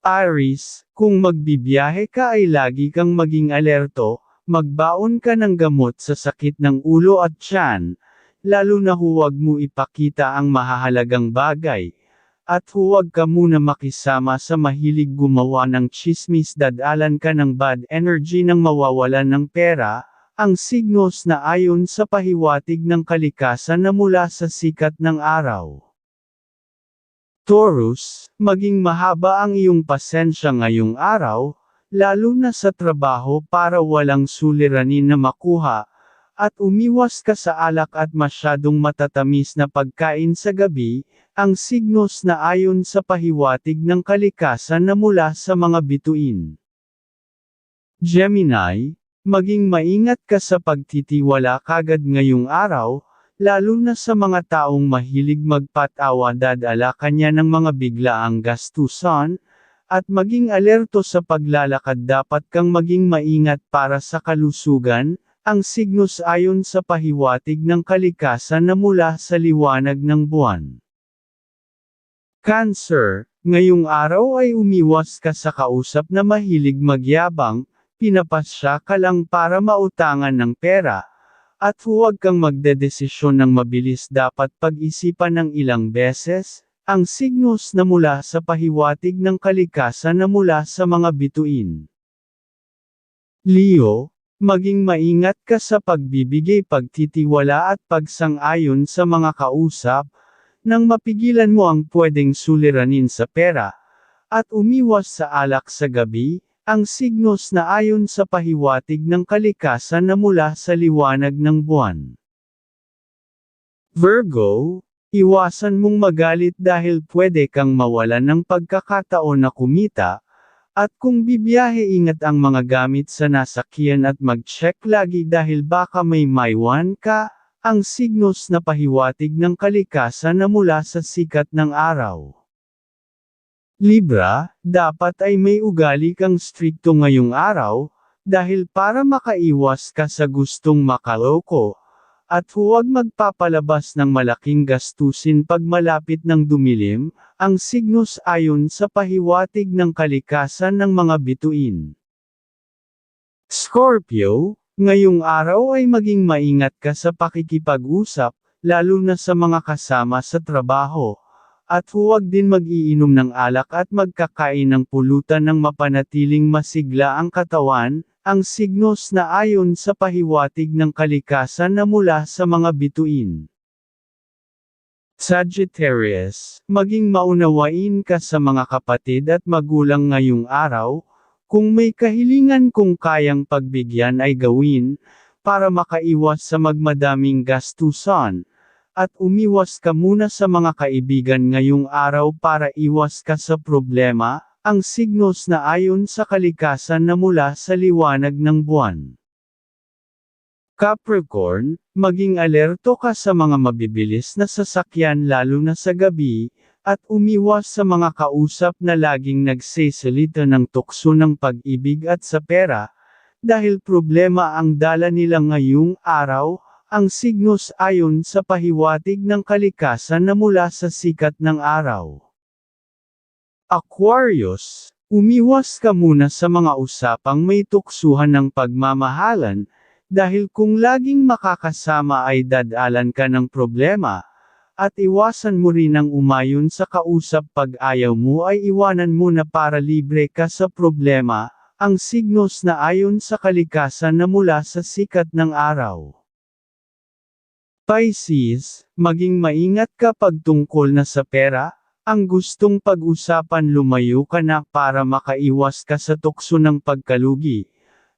Aris, kung magbibiyahe ka ay lagi kang maging alerto, magbaon ka ng gamot sa sakit ng ulo at tiyan, lalo na huwag mo ipakita ang mahahalagang bagay. At huwag ka muna makisama sa mahilig gumawa ng chismis dadalan ka ng bad energy nang mawawalan ng pera, ang signos na ayon sa pahiwatig ng kalikasan na mula sa sikat ng araw. Taurus, maging mahaba ang iyong pasensya ngayong araw, lalo na sa trabaho para walang suliranin na makuha, at umiwas ka sa alak at masyadong matatamis na pagkain sa gabi, ang signos na ayon sa pahiwatig ng kalikasan na mula sa mga bituin. Gemini, maging maingat ka sa pagtitiwala kagad ngayong araw, lalo na sa mga taong mahilig magpatawa dadala kanya ng mga biglaang gastusan, at maging alerto sa paglalakad dapat kang maging maingat para sa kalusugan, ang signos ayon sa pahiwatig ng kalikasan na mula sa liwanag ng buwan. Cancer, ngayong araw ay umiwas ka sa kausap na mahilig magyabang, pinapasya ka lang para mautangan ng pera, at huwag kang magdedesisyon ng mabilis dapat pag-isipan ng ilang beses, ang signos na mula sa pahiwatig ng kalikasan na mula sa mga bituin. Leo, maging maingat ka sa pagbibigay pagtitiwala at pagsang-ayon sa mga kausap, nang mapigilan mo ang pwedeng suliranin sa pera, at umiwas sa alak sa gabi, ang signos na ayon sa pahiwatig ng kalikasan na mula sa liwanag ng buwan. Virgo, iwasan mong magalit dahil pwede kang mawalan ng pagkakataon na kumita, at kung bibiyahe ingat ang mga gamit sa nasakyan at mag-check lagi dahil baka may maiwan ka, ang signos na pahiwatig ng kalikasan na mula sa sikat ng araw. Libra, dapat ay may ugali kang strikto ngayong araw, dahil para makaiwas ka sa gustong makaloko, at huwag magpapalabas ng malaking gastusin pag malapit ng dumilim, ang signos ayon sa pahiwatig ng kalikasan ng mga bituin. Scorpio, Ngayong araw ay maging maingat ka sa pakikipag-usap, lalo na sa mga kasama sa trabaho. At huwag din mag-iinom ng alak at magkakain ng pulutan ng mapanatiling masigla ang katawan, ang signos na ayon sa pahiwatig ng kalikasan na mula sa mga bituin. Sagittarius, maging maunawain ka sa mga kapatid at magulang ngayong araw, kung may kahilingan kung kayang pagbigyan ay gawin, para makaiwas sa magmadaming gastusan, at umiwas ka muna sa mga kaibigan ngayong araw para iwas ka sa problema, ang signos na ayon sa kalikasan na mula sa liwanag ng buwan. Capricorn, maging alerto ka sa mga mabibilis na sasakyan lalo na sa gabi, at umiwas sa mga kausap na laging nagsesalita ng tukso ng pag-ibig at sa pera, dahil problema ang dala nila ngayong araw, ang signos ayon sa pahiwatig ng kalikasan na mula sa sikat ng araw. Aquarius, umiwas ka muna sa mga usapang may tuksuhan ng pagmamahalan, dahil kung laging makakasama ay dadalan ka ng problema, at iwasan mo rin ang umayon sa kausap pag ayaw mo ay iwanan mo na para libre ka sa problema, ang signos na ayon sa kalikasan na mula sa sikat ng araw. Pisces, maging maingat ka pag tungkol na sa pera, ang gustong pag-usapan lumayo ka na para makaiwas ka sa tukso ng pagkalugi,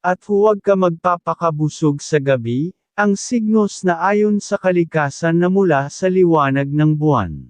at huwag ka magpapakabusog sa gabi, ang signos na ayon sa kalikasan na mula sa liwanag ng buwan.